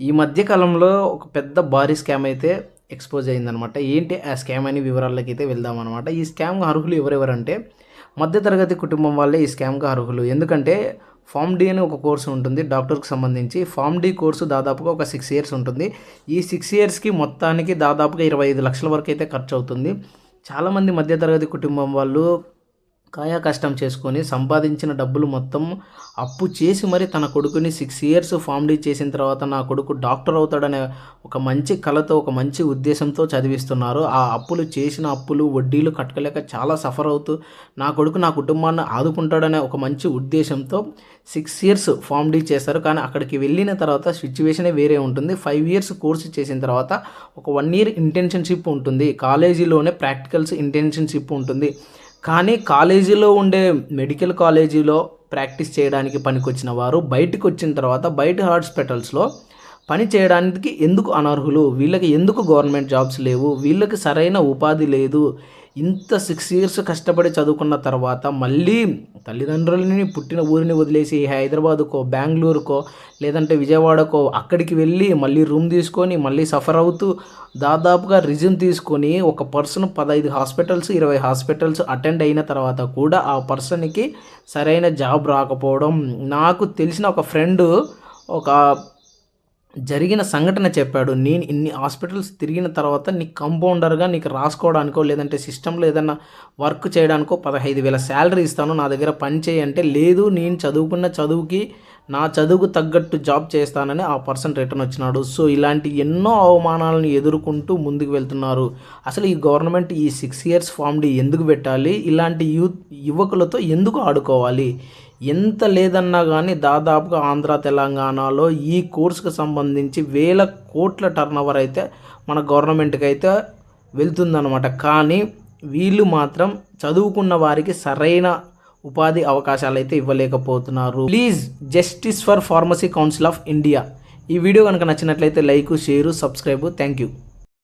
ఈ మధ్య కాలంలో ఒక పెద్ద భారీ స్కామ్ అయితే ఎక్స్పోజ్ అయిందనమాట ఏంటి ఆ స్కామ్ అనే వివరాల్లోకి అయితే వెళ్దామన్నమాట. ఈ స్కామ్కి అర్హులు ఎవరెవరంటే మధ్యతరగతి కుటుంబం వాళ్ళే ఈ స్కామ్కి అర్హులు. ఎందుకంటే ఫామ్ డి అని ఒక కోర్సు ఉంటుంది. డాక్టర్కి సంబంధించి ఫామ్ డి కోర్సు దాదాపుగా ఒక సిక్స్ ఇయర్స్ ఉంటుంది. ఈ సిక్స్ ఇయర్స్కి మొత్తానికి దాదాపుగా ఇరవై ఐదు లక్షల వరకు అయితే ఖర్చు అవుతుంది చాలామంది మధ్యతరగతి కుటుంబం వాళ్ళు కాయా కష్టం చేసుకొని సంపాదించిన డబ్బులు మొత్తం అప్పు చేసి మరి తన కొడుకుని సిక్స్ ఇయర్స్ ఫామ్ డీ చేసిన తర్వాత నా కొడుకు డాక్టర్ అవుతాడనే ఒక మంచి కళతో ఒక మంచి ఉద్దేశంతో చదివిస్తున్నారు. ఆ అప్పులు చేసిన అప్పులు వడ్డీలు కట్టలేక చాలా సఫర్ అవుతూ నా కొడుకు నా కుటుంబాన్ని ఆదుకుంటాడనే ఒక మంచి ఉద్దేశంతో సిక్స్ ఇయర్స్ ఫామ్ డీ చేస్తారు కానీ అక్కడికి వెళ్ళిన తర్వాత సిచ్యువేషనే వేరే ఉంటుంది. ఫైవ్ ఇయర్స్ కోర్సు చేసిన తర్వాత ఒక వన్ ఇయర్ ఇంటెన్షన్షిప్ ఉంటుంది. కాలేజీలోనే ప్రాక్టికల్స్ ఇంటెన్షన్షిప్ ఉంటుంది. కానీ కాలేజీలో ఉండే మెడికల్ కాలేజీలో ప్రాక్టీస్ చేయడానికి పనికొచ్చిన వారు బయటకు వచ్చిన తర్వాత బయట హాస్పిటల్స్లో పని చేయడానికి ఎందుకు అనర్హులు? వీళ్ళకి ఎందుకు గవర్నమెంట్ జాబ్స్ లేవు? వీళ్ళకి సరైన ఉపాధి లేదు. ఇంత సిక్స్ ఇయర్స్ కష్టపడి చదువుకున్న తర్వాత మళ్ళీ తల్లిదండ్రులని పుట్టిన ఊరిని వదిలేసి హైదరాబాదుకో బెంగళూరుకో లేదంటే విజయవాడకో అక్కడికి వెళ్ళి మళ్ళీ రూమ్ తీసుకొని మళ్ళీ సఫర్ అవుతూ దాదాపుగా రిజ్యూమ్ తీసుకొని ఒక పర్సన్ పదహైదు హాస్పిటల్స్ ఇరవై హాస్పిటల్స్ అటెండ్ అయిన తర్వాత కూడా ఆ పర్సన్కి సరైన జాబ్ రాకపోవడం. నాకు తెలిసిన ఒక ఫ్రెండ్ ఒక జరిగిన సంఘటన చెప్పాడు. నేను ఇన్ని హాస్పిటల్స్ తిరిగిన తర్వాత నీకు కంపౌండర్గా నీకు రాసుకోవడానికో లేదంటే సిస్టంలో ఏదైనా వర్క్ చేయడానికో పదహైదు వేల శాలరీ ఇస్తాను. నా దగ్గర పని చేయంటే లేదు నేను చదువుకున్న చదువుకి నా చదువుకు తగ్గట్టు జాబ్ చేస్తానని ఆ పర్సన్ రిటర్న్ వచ్చినాడు. సో ఇలాంటి ఎన్నో అవమానాలను ఎదుర్కొంటూ ముందుకు వెళ్తున్నారు. అసలు ఈ గవర్నమెంట్ ఈ సిక్స్ ఇయర్స్ ఫామ్డ్ ఎందుకు పెట్టాలి? ఇలాంటి యూత్ యువకులతో ఎందుకు ఆడుకోవాలి? ఎంత లేదన్నా కానీ దాదాపుగా ఆంధ్ర తెలంగాణలో ఈ కోర్సుకు సంబంధించి వేల కోట్ల టర్న్ ఓవర్ అయితే మన గవర్నమెంట్కి అయితే వెళ్తుందన్నమాట. కానీ వీళ్ళు మాత్రం చదువుకున్న వారికి సరైన ఉపాధి అవకాశాలు అయితే ఇవ్వలేకపోతున్నారు. Please justice for pharmacy council of India. ఈ వీడియో కనుక నచ్చినట్లయితే like share subscribe. Thank you